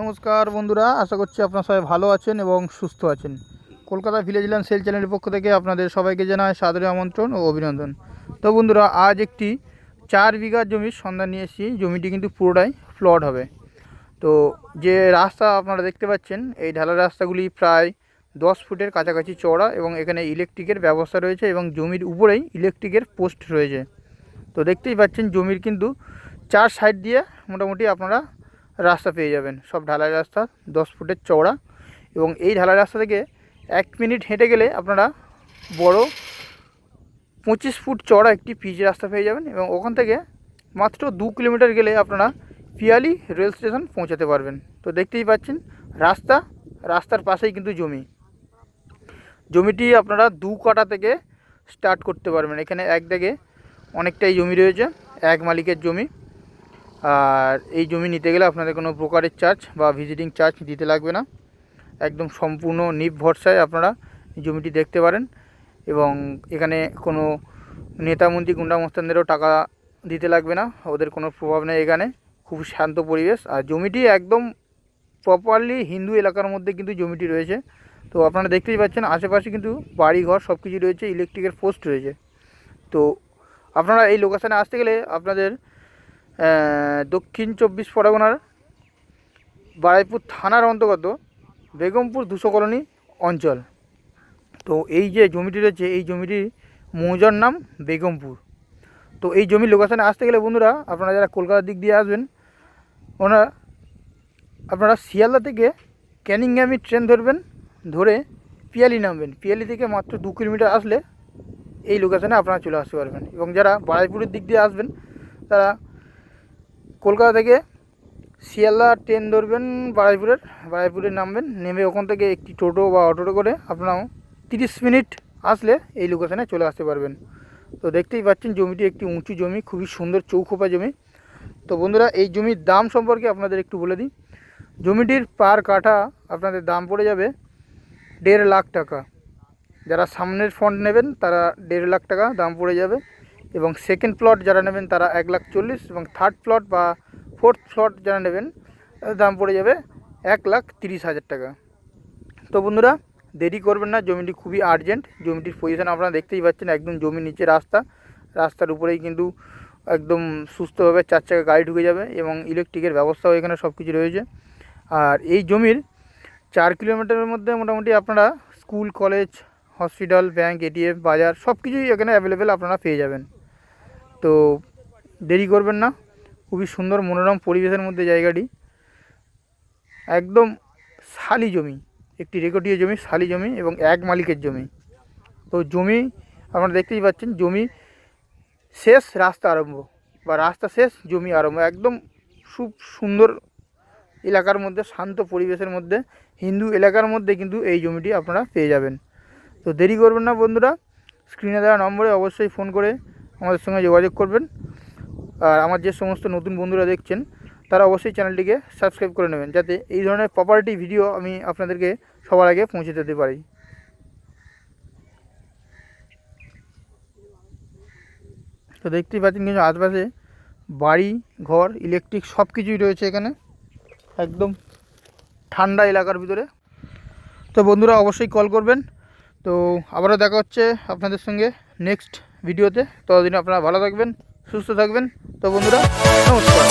নমস্কার বন্ধুরা, আশা করছি আপনারা সবাই ভালো আছেন এবং সুস্থ আছেন। কলকাতা ভিলেজ ল্যান্ড সেল চ্যানেলের পক্ষ থেকে আপনাদের সবাইকে জানায় সাদরে আমন্ত্রণ ও অভিনন্দন। তো বন্ধুরা, আজ একটি চার বিঘা জমির সন্ধান নিয়ে এসেছি, জমিটি কিন্তু পুরোটাই ফ্লড হবে। তো যে রাস্তা আপনারা দেখতে পাচ্ছেন, এই ঢালা রাস্তাগুলি প্রায় দশ ফুটের কাছাকাছি চওড়া এবং এখানে ইলেকট্রিকের ব্যবস্থা রয়েছে এবং জমির উপরেই ইলেকট্রিকের পোস্ট রয়েছে। তো দেখতেই পাচ্ছেন জমির কিন্তু চার সাইড দিয়ে মোটামুটি আপনারা রাস্তা পেয়ে যাবেন। সব ঢালাই রাস্তা, দশ ফুটের চওড়া এবং এই ঢালাই রাস্তা থেকে এক মিনিট হেঁটে গেলে আপনারা বড় পঁচিশ ফুট চওড়া একটি পিচ রাস্তা পেয়ে যাবেন এবং ওখান থেকে মাত্র দু কিলোমিটার গেলে আপনারা পিয়ালি রেল স্টেশন পৌঁছাতে পারবেন। তো দেখতেই পাচ্ছেন রাস্তা, রাস্তার পাশেই কিন্তু জমি। জমিটি আপনারা দু কাটা থেকে স্টার্ট করতে পারবেন। এখানে এক দাগে অনেকটাই জমি রয়েছে, এক মালিকের জমি। আর এই জমি নিতে গেলে আপনাদের কোনো প্রকারের চার্জ বা ভিজিটিং চার্জ দিতে লাগবে না। একদম সম্পূর্ণ নিপ ভরসায় আপনারা জমিটি দেখতে পারেন এবং এখানে কোনো নেতা মন্ত্রী, গুন্ডা মোস্তানদেরও টাকা দিতে লাগবে না, ওদের কোনো প্রভাব নেই এখানে। খুব শান্ত পরিবেশ। আর জমিটি একদম প্রপারলি হিন্দু এলাকার মধ্যে কিন্তু জমিটি রয়েছে। তো আপনারা দেখতেই পাচ্ছেন, আশেপাশে কিন্তু বাড়ি ঘর সব কিছু রয়েছে ইলেকট্রিকের পোস্ট রয়েছে। তো আপনারা এই লোকেশানে আসতে গেলে আপনাদের দক্ষিণ চব্বিশ পরগনার বারাইপুর থানার অন্তর্গত বেগমপুর দুশো কলোনি অঞ্চল। তো এই যে জমিটি রয়েছে, এই জমিটির মৌজার নাম বেগমপুর। তো এই জমির লোকেশানে আসতে গেলে বন্ধুরা, আপনারা যারা কলকাতার দিক দিয়ে আসবেন, ওনারা, আপনারা শিয়ালদা থেকে ক্যানিংহামি ট্রেন ধরবেন, ধরে পিয়ালি নামবেন। পিয়ালি থেকে মাত্র দু কিলোমিটার আসলে এই লোকেশানে আপনারা চলে আসতে পারবেন। এবং যারা বারাইপুরের দিক দিয়ে আসবেন, তারা কলকাতা থেকে শিয়ালদা ট্রেন ধরবেন বারাইপুরের বারাইপুরে নামবেন, নেমে ওখান থেকে একটি টোটো বা অটোটো করে আপনারাও তিরিশ মিনিট আসলে এই লোকেশানে চলে আসতে পারবেন। তো দেখতেই পাচ্ছেন জমিটি একটি উঁচু জমি, খুবই সুন্দর চৌখোপা জমি। তো বন্ধুরা, এই জমির দাম সম্পর্কে আপনাদের একটু বলে দিই। জমিটির পার কাঠা আপনাদের দাম পড়ে যাবে দেড় লাখ টাকা। যারা সামনের ফন্ড নেবেন, তারা দেড় লাখ টাকা দাম পড়ে যাবে এবং সেকেন্ড প্লট যারা নেবেন, তারা এক লাখ চল্লিশ এবং থার্ড প্লট বা ফোর্থ প্লট যারা নেবেন দাম পড়ে যাবে এক লাখ তিরিশ হাজার টাকা। তো বন্ধুরা, দেরি করবেন না, জমিটি খুবই আর্জেন্ট জমিটির পজিশন আপনারা দেখতেই পাচ্ছেন, একদম জমির নিচে রাস্তা, রাস্তার উপরেই কিন্তু একদম সুস্থভাবে চার চাকা গাড়ি ঢুকে যাবে এবং ইলেকট্রিকের ব্যবস্থাও এখানে সব কিছু রয়েছে। আর এই জমির চার কিলোমিটারের মধ্যে মোটামুটি আপনারা school college hospital, bank ATM বাজার সব কিছুই এখানে অ্যাভেলেবেল আপনারা পেয়ে যাবেন। তো দেরি করবেন না, খুবই সুন্দর মনোরম পরিবেশের মধ্যে জায়গাটি। একদম শালি জমি, একটি রেকর্ডীয় জমি, শালি জমি এবং এক মালিকের জমি। তো জমি আপনারা দেখতেই পাচ্ছেন, জমি শেষ রাস্তা আরম্ভ বা রাস্তা শেষ জমি আরম্ভ। একদম খুব সুন্দর এলাকার মধ্যে, শান্ত পরিবেশের মধ্যে, হিন্দু এলাকার মধ্যে কিন্তু এই জমিটি আপনারা পেয়ে যাবেন। তো দেরি করবেন না বন্ধুরা স্ক্রিনে দেওয়া নম্বরে অবশ্যই ফোন করে আমাদের সঙ্গে যোগাযোগ করবেন। আর আমার যে সমস্ত নতুন বন্ধুরা দেখছেন, তারা অবশ্যই চ্যানেলটিকে সাবস্ক্রাইব করে নেবেন, যাতে এই ধরনের প্রপার্টি ভিডিও আমি আপনাদেরকে সবার আগে পৌঁছে দিতে পারি। তো দেখতেই পাচ্ছেন কিন্তু আশপাশে বাড়ি, ঘর ইলেকট্রিক সব কিছুই রয়েছে এখানে, একদম ঠান্ডা এলাকার ভিতরে। তো বন্ধুরা অবশ্যই কল করবেন। তো আবারও দেখা হচ্ছে আপনাদের সঙ্গে নেক্সট ভিডিওতে। ততদিন আপনারা ভালো থাকবেন, সুস্থ থাকবেন। তো বন্ধুরা, নমস্কার।